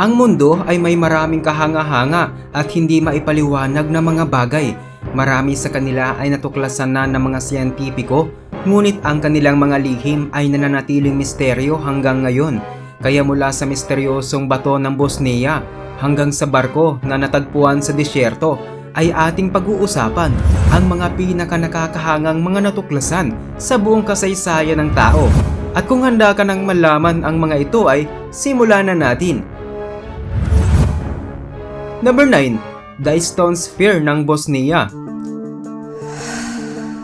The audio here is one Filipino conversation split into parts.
Ang mundo ay may maraming kahanga-hanga at hindi maipaliwanag na mga bagay. Marami sa kanila ay natuklasan na ng mga siyentipiko, ngunit ang kanilang mga lihim ay nananatiling misteryo hanggang ngayon. Kaya mula sa misteryosong bato ng Bosnia hanggang sa barko na natagpuan sa disyerto ay ating pag-uusapan ang mga pinaka nakakahangang mga natuklasan sa buong kasaysayan ng tao. At kung handa ka nang malaman ang mga ito ay simulan na natin. Number 9. The Stone Sphere ng Bosnia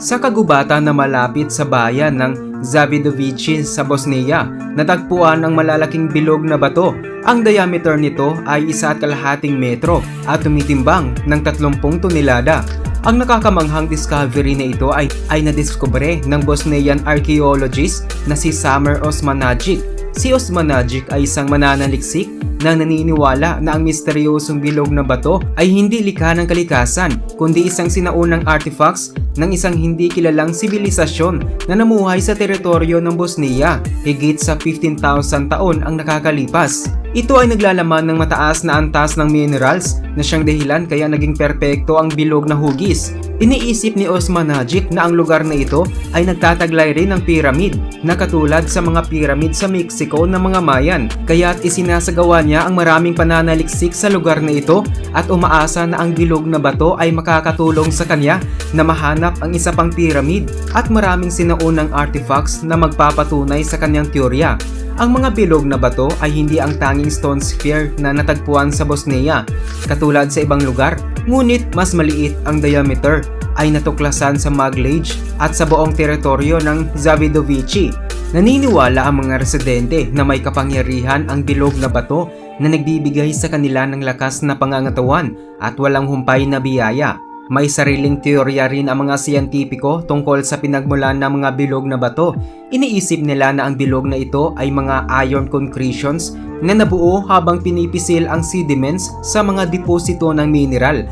Sa kagubatan na malapit sa bayan ng Zavidovici sa Bosnia, natagpuan ang malalaking bilog na bato. Ang diameter nito ay isa at kalahating metro at tumitimbang ng 30 tonelada. Ang nakakamanghang discovery na ito ay, ay nadiskubre ng Bosnian archaeologist na si Samer Osmanagic. Si Osmanagic ay isang mananaliksik na naniniwala na ang misteryosong bilog na bato ay hindi likha ng kalikasan kundi isang sinaunang artifacts ng isang hindi kilalang sibilisasyon na namuhay sa teritoryo ng Bosnia higit sa 15,000 taon ang nakakalipas. Ito ay naglalaman ng mataas na antas ng minerals na siyang dahilan kaya naging perpekto ang bilog na hugis. Iniisip ni Osmanagic na ang lugar na ito ay nagtataglay rin ng pyramid na katulad sa mga pyramid sa Mexico ng mga Mayan kaya't isinasagawa niya ang maraming pananaliksik sa lugar na ito at umaasa na ang bilog na bato ay makakatulong sa kanya na mahanap ang isa pang pyramid at maraming sinaunang artifacts na magpapatunay sa kanyang teorya. Ang mga bilog na bato ay hindi ang tanging stone sphere na natagpuan sa Bosnia, katulad sa ibang lugar, ngunit mas maliit ang diameter ay natuklasan sa Maglage at sa buong teritoryo ng Zavidovici. Naniniwala ang mga residente na may kapangyarihan ang bilog na bato na nagbibigay sa kanila ng lakas na pangangatawan at walang humpay na biyaya. May sariling teorya rin ang mga siyentipiko tungkol sa pinagmulan ng mga bilog na bato. Iniisip nila na ang bilog na ito ay mga iron concretions na nabuo habang pinipisil ang sediments sa mga deposito ng mineral.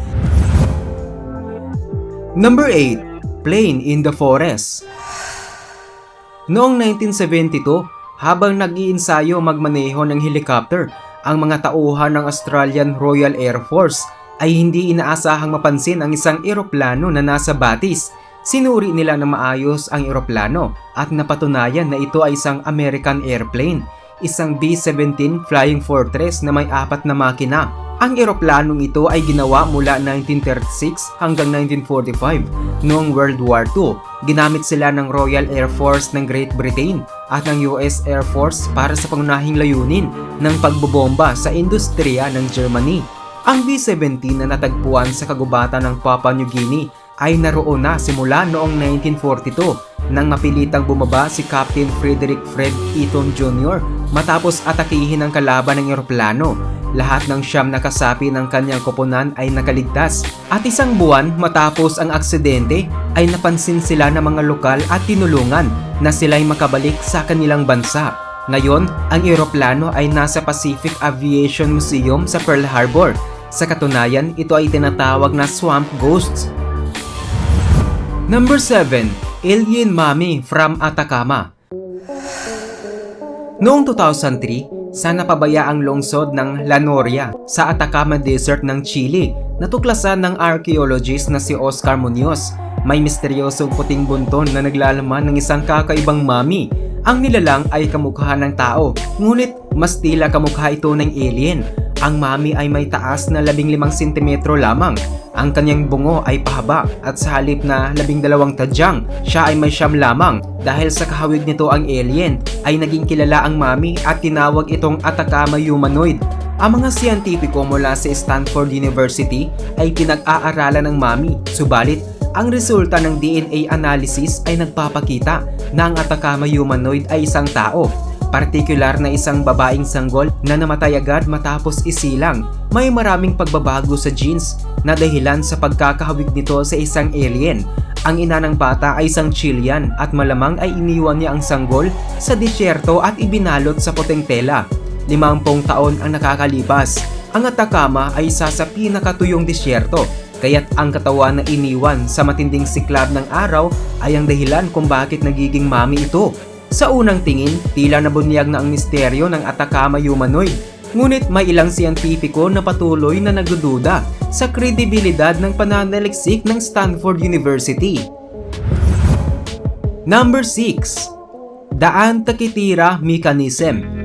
Number 8. Plane in the Forest Noong 1972, habang nag-iinsayo magmaneho ng helicopter, ang mga tauhan ng Australian Royal Air Force ay hindi inaasahang mapansin ang isang eroplano na nasa batis. Sinuri nila na maayos ang eroplano at napatunayan na ito ay isang American airplane, isang B-17 Flying Fortress na may apat na makina. Ang eroplanong ito ay ginawa mula 1936 hanggang 1945. Noong World War II, ginamit sila ng Royal Air Force ng Great Britain at ng US Air Force para sa pangunahing layunin ng pagbobomba sa industriya ng Germany. Ang B-17 na natagpuan sa kagubatan ng Papua New Guinea ay naroon na simula noong 1942 nang mapilitang bumaba si Captain Frederick Fred Eaton Jr. matapos atakihin ng kalaban ng eroplano. Lahat ng siyam na kasapi ng kanyang koponan ay nakaligtas at isang buwan matapos ang aksidente ay napansin sila ng mga lokal at tinulungan na sila'y makabalik sa kanilang bansa. Ngayon, ang eroplano ay nasa Pacific Aviation Museum sa Pearl Harbor. Sa katunayan, ito ay tinatawag na swamp ghosts. Number 7. Alien Mummy from Atacama Noong 2003, sa napabayaang lungsod ng La Noria sa Atacama Desert ng Chile, natuklasan ng archaeologist na si Oscar Munoz. May misteryosong puting bunton na naglalaman ng isang kakaibang mami. Ang nilalang ay kamukha ng tao, ngunit mas tila kamukha ito ng alien. Ang mami ay may taas na 15 cm lamang. Ang kanyang bungo ay pahaba at sa halip na 12 tadyang, siya ay may siyam lamang. Dahil sa kahawig nito ang alien, ay naging kilala ang mami at tinawag itong Atacama humanoid. Ang mga siyentipiko mula sa Stanford University ay pinag-aaralan ng mami, subalit ang resulta ng DNA analysis ay nagpapakita na ang Atacama humanoid ay isang tao partikular na isang babaeng sanggol na namatay agad matapos isilang. May maraming pagbabago sa genes na dahilan sa pagkakahawig nito sa isang alien. Ang ina ng bata ay isang Chilean at malamang ay iniwan niya ang sanggol sa disyerto at ibinalot sa puting tela. Limampung taon ang nakakalipas. Ang Atacama ay isa sa pinakatuyong disyerto kaya't ang katawan na iniwan sa matinding siklab ng araw ay ang dahilan kung bakit nagiging mami ito. Sa unang tingin, tila nabunyag na ang misteryo ng Atacama humanoid. Ngunit may ilang siyentipiko na patuloy na nagdududa sa kredibilidad ng pananaliksik ng Stanford University. Number 6. The Antikythera Mechanism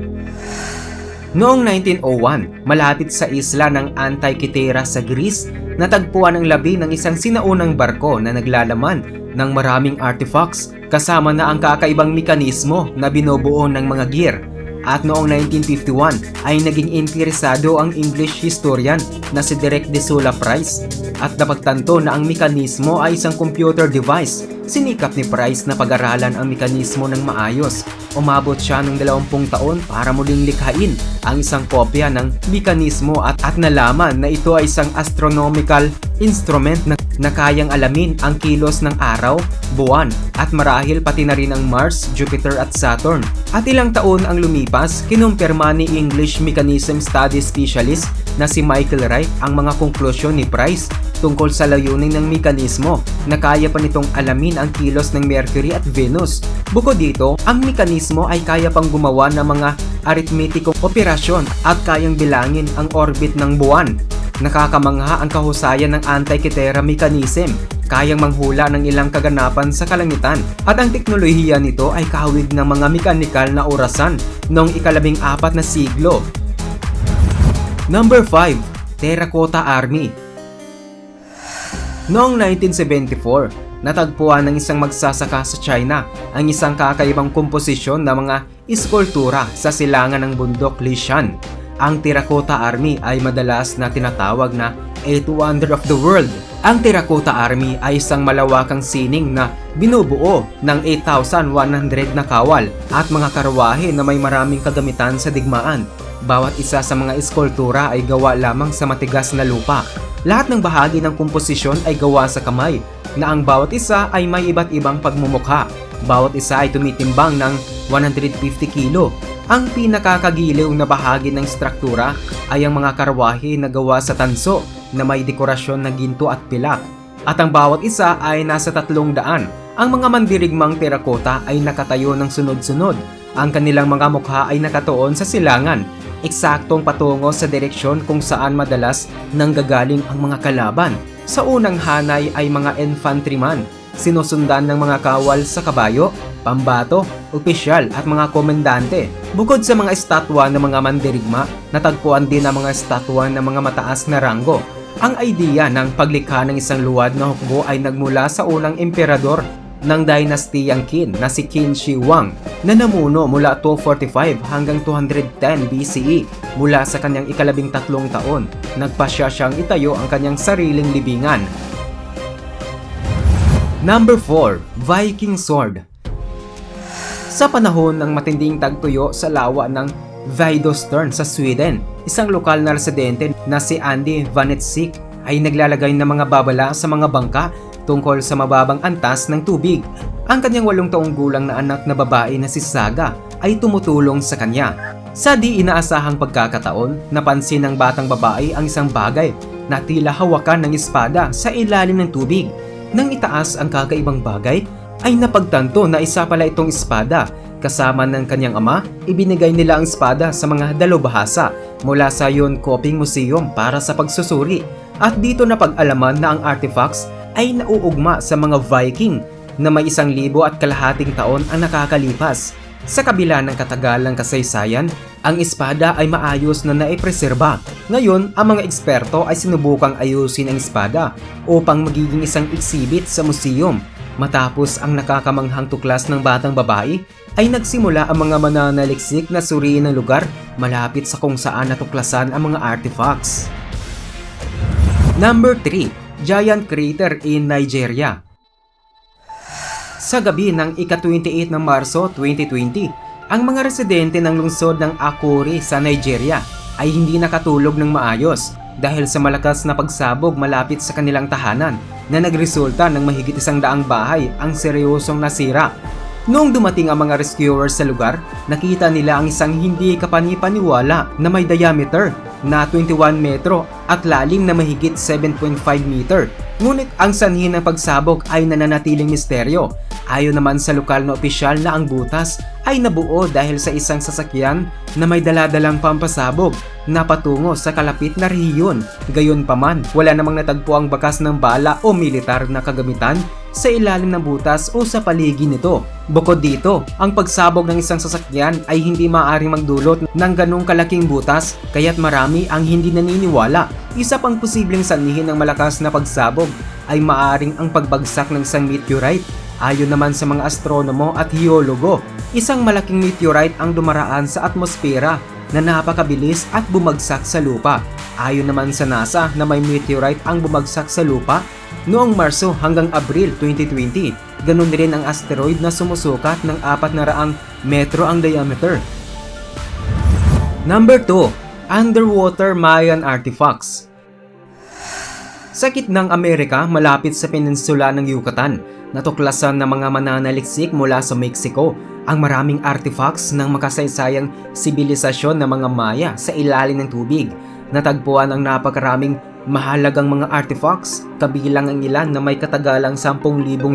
Noong 1901, malapit sa isla ng Antikythera sa Greece, natagpuan ang labi ng isang sinaunang barko na naglalaman ng maraming artifacts kasama na ang kakaibang mekanismo na binubuo ng mga gear. At noong 1951 ay naging interesado ang English historian na si Derek de Sola Price at napagtanto na ang mekanismo ay isang computer device. Sinikap ni Price na pag-aralan ang mekanismo ng maayos. Umabot siya ng 20 taon para muling likhain ang isang kopya ng mekanismo at, at nalaman na ito ay isang astronomical instrument na, na kayang alamin ang kilos ng araw, buwan at marahil pati na rin ang Mars, Jupiter at Saturn. At ilang taon ang lumipas, kinumpirma ni English Mechanism Study Specialist na si Michael Wright ang mga konklusyon ni Price tungkol sa layunin ng mekanismo na kaya pa nitong alamin ang kilos ng Mercury at Venus. Bukod dito, ang mekanismo ay kaya pang gumawa ng mga aritmetikong operasyon at kayang bilangin ang orbit ng buwan. Nakakamangha ang kahusayan ng Antikythera mechanism kayang manghula ng ilang kaganapan sa kalangitan at ang teknolohiya nito ay kahawig ng mga mekanikal na orasan noong ikalabing apat na siglo. Number 5. Terracotta Army Noong 1974, natagpuan ng isang magsasaka sa China ang isang kakaibang komposisyon ng mga iskultura sa silangan ng bundok Lishan. Ang Terracotta Army ay madalas na tinatawag na Eighth Wonder of the World. Ang Terracotta Army ay isang malawakang sining na binubuo ng 8,100 na kawal at mga karwahe na may maraming kagamitan sa digmaan. Bawat isa sa mga eskultura ay gawa lamang sa matigas na lupa. Lahat ng bahagi ng komposisyon ay gawa sa kamay, na ang bawat isa ay may iba't ibang pagmumukha. Bawat isa ay tumitimbang ng 150 kilo. Ang pinakakagiliw na bahagi ng struktura ay ang mga karwahe na gawa sa tanso na may dekorasyon na ginto at pilak. At ang bawat isa ay nasa tatlong daan. Ang mga mandirigmang terakota ay nakatayo ng sunod-sunod. Ang kanilang mga mukha ay nakatuon sa silangan eksaktong patungo sa direksyon kung saan madalas nanggagaling ang mga kalaban. Sa unang hanay ay mga infantryman, sinusundan ng mga kawal sa kabayo, pambato, opisyal at mga komendante. Bukod sa mga estatwa ng mga mandirigma, natagpuan din ang mga estatwa ng mga mataas na ranggo. Ang idea ng paglikha ng isang luwad na hukbo ay nagmula sa unang emperador ng dynastiyang Qin na si Qin Shi Huang na namuno mula 245 hanggang 210 BCE mula sa kanyang ikalabing tatlong taon. Nagpasya siyang itayo ang kanyang sariling libingan. Number 4. Viking Sword Sa panahon ng matinding tagtuyo sa lawa ng Vidostern sa Sweden, isang lokal na residente na si Andy Vanetsik ay naglalagay ng mga babala sa mga bangka tungkol sa mababang antas ng tubig. Ang kanyang walong taong gulang na anak na babae na si Saga ay tumutulong sa kanya. Sa di inaasahang pagkakataon, napansin ng batang babae ang isang bagay na tila hawakan ng espada sa ilalim ng tubig. Nang itaas ang kakaibang bagay, ay napagtanto na isa pala itong espada. Kasama ng kanyang ama, ibinigay nila ang espada sa mga dalubhasa mula sa Yon Coping Museum para sa pagsusuri. At dito napag-alaman na ang artifacts ay nauugma sa mga Viking na may isang libo at kalahating taon ang nakakalipas. Sa kabila ng katagalang kasaysayan, ang espada ay maayos na naipreserba. Ngayon, ang mga eksperto ay sinubukang ayusin ang espada upang magiging isang exhibit sa museum. Matapos ang nakakamanghang tuklas ng batang babae, ay nagsimula ang mga mananaliksik na suriin ng lugar malapit sa kung saan natuklasan ang mga artifacts. Number 3. Giant Crater in Nigeria Sa gabi ng ika-28 ng Marso 2020, ang mga residente ng lungsod ng Akure sa Nigeria ay hindi nakatulog ng maayos dahil sa malakas na pagsabog malapit sa kanilang tahanan na nagresulta ng mahigit isang daang bahay ang seryosong nasira. Noong dumating ang mga rescuers sa lugar, nakita nila ang isang hindi kapanipaniwala na may diameter na 21 metro at lalim na mahigit 7.5 meter. Ngunit ang sanhi ng pagsabog ay nananatiling misteryo. Ayon naman sa lokal na opisyal na ang butas ay nabuo dahil sa isang sasakyan na may daladalang pampasabog na patungo sa kalapit na rehiyon. Gayunpaman, wala namang natagpo ang bakas ng bala o militar na kagamitan sa ilalim ng butas o sa paligid nito. Bukod dito, ang pagsabog ng isang sasakyan ay hindi maaaring magdulot ng ganong kalaking butas kaya't marami ang hindi naniniwala. Isa pang posibleng sanhi ng malakas na pagsabog ay maaring ang pagbagsak ng isang meteorite. Ayon naman sa mga astronomo at geologo, isang malaking meteorite ang dumaraan sa atmosfera na napakabilis at bumagsak sa lupa. Ayon naman sa NASA na may meteorite ang bumagsak sa lupa noong Marso hanggang Abril 2020. Ganun rin ang asteroid na sumusukat ng 400 metro ang diameter. Number 2. Underwater Mayan Artifacts Sa ng Amerika, malapit sa peninsula ng Yucatan, natuklasan ng mga mananaliksik mula sa Mexico ang maraming artifacts ng makasaysayang sibilisasyon ng mga Maya sa ilalim ng tubig. Natagpuan ang napakaraming mahalagang mga artifacts, kabilang ang ilan na may katagalang 10,000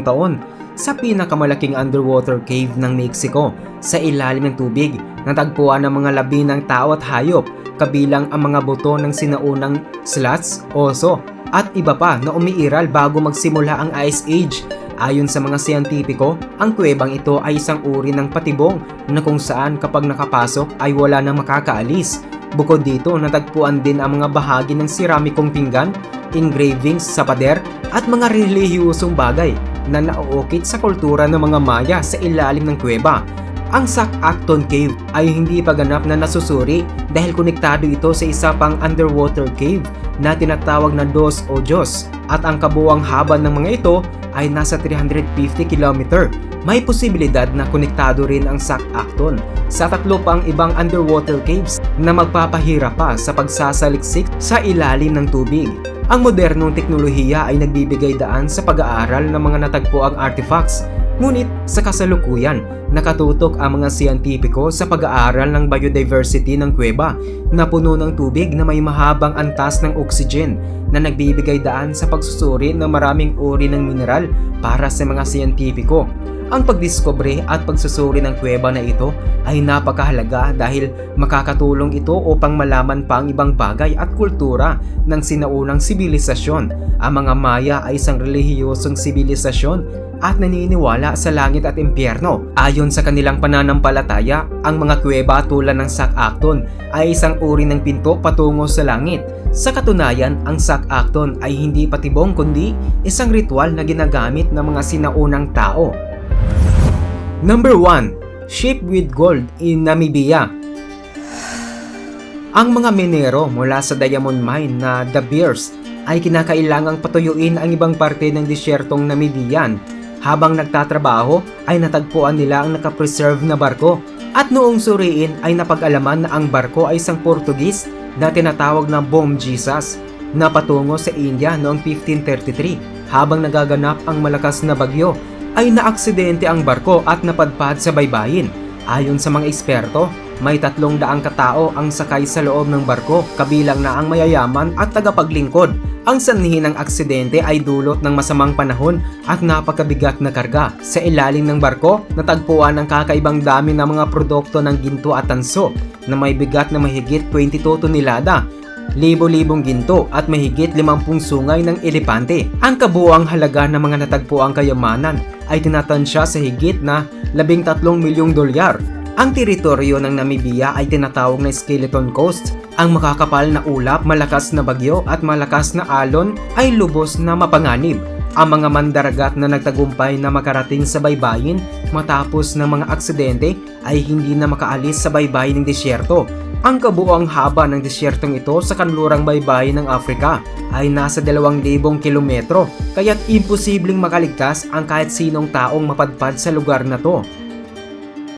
taon sa pinakamalaking underwater cave ng Mexico sa ilalim ng tubig. Natagpuan ang mga labi ng tao at hayop, kabilang ang mga buto ng sinaunang slots, oso, at iba pa na umiiral bago magsimula ang Ice Age Ayon sa mga siyentipiko, ang kuwebang ito ay isang uri ng patibong na kung saan kapag nakapasok ay wala nang makakaalis. Bukod dito, natagpuan din ang mga bahagi ng siramikong pinggan, engravings sa pader at mga relihiyosong bagay na nauukit sa kultura ng mga Maya sa ilalim ng kuweba. Ang Sac Acton Cave ay hindi pa ganap na nasusuri dahil konektado ito sa isa pang underwater cave na tinatawag na Dos Ojos at ang kabuwang haba ng mga ito ay nasa 350 km. May posibilidad na konektado rin ang Sac Acton sa tatlo pang ibang underwater caves na magpapahirap pa sa pagsasaliksik sa ilalim ng tubig. Ang modernong teknolohiya ay nagbibigay daan sa pag-aaral ng mga natagpuang artifacts Ngunit sa kasalukuyan, nakatutok ang mga siyentipiko sa pag-aaral ng biodiversity ng kuweba na puno ng tubig na may mahabang antas ng oxygen na nagbibigay daan sa pagsusuri ng maraming uri ng mineral para sa mga siyentipiko. Ang pagdiskobre at pagsusuri ng kuweba na ito ay napakahalaga dahil makakatulong ito upang malaman pa ang ibang bagay at kultura ng sinaunang sibilisasyon. Ang mga Maya ay isang relihiyosong sibilisasyon at naniniwala sa langit at impyerno. Ayon sa kanilang pananampalataya, ang mga kuweba tulad ng Sak-Akton ay isang uri ng pinto patungo sa langit. Sa katunayan, ang Sak-Akton ay hindi patibong kundi isang ritual na ginagamit ng mga sinaunang tao. Number 1. Ship with Gold in Namibia. Ang mga minero mula sa diamond mine na The Beers ay kinakailangang patuyuin ang ibang parte ng disyertong Namibian. Habang nagtatrabaho ay natagpuan nila ang nakapreserve na barko. At noong suriin ay napag-alaman na ang barko ay isang Portugis na tinatawag na Bom Jesus na patungo sa India noong 1533 habang nagaganap ang malakas na bagyo ay naaksidente ang barko at napadpad sa baybayin. Ayon sa mga eksperto, may tatlong daang katao ang sakay sa loob ng barko kabilang na ang mayayaman at tagapaglingkod ang sanhi ng aksidente ay dulot ng masamang panahon at napakabigat na karga. Sa ilalim ng barko, natagpuan ang kakaibang dami ng mga produkto ng ginto at tanso na may bigat na mahigit 22 tonelada libo-libong ginto at mahigit 50 sungay ng elepante. Ang kabuang halaga ng mga natagpuang kayamanan ay tinatansya sa higit na 13 milyong dolyar ang teritoryo ng Namibia ay tinatawag na Skeleton Coast. Ang makakapal na ulap, malakas na bagyo at malakas na alon ay lubos na mapanganib. Ang mga mandaragat na nagtagumpay na makarating sa baybayin matapos ng mga aksidente ay hindi na makaalis sa baybayin ng disyerto. Ang kabuoang haba ng disyertong ito sa kanlurang baybayin ng Afrika ay nasa 2,000 kilometro kaya't imposibleng makaligtas ang kahit sinong taong mapadpad sa lugar na to.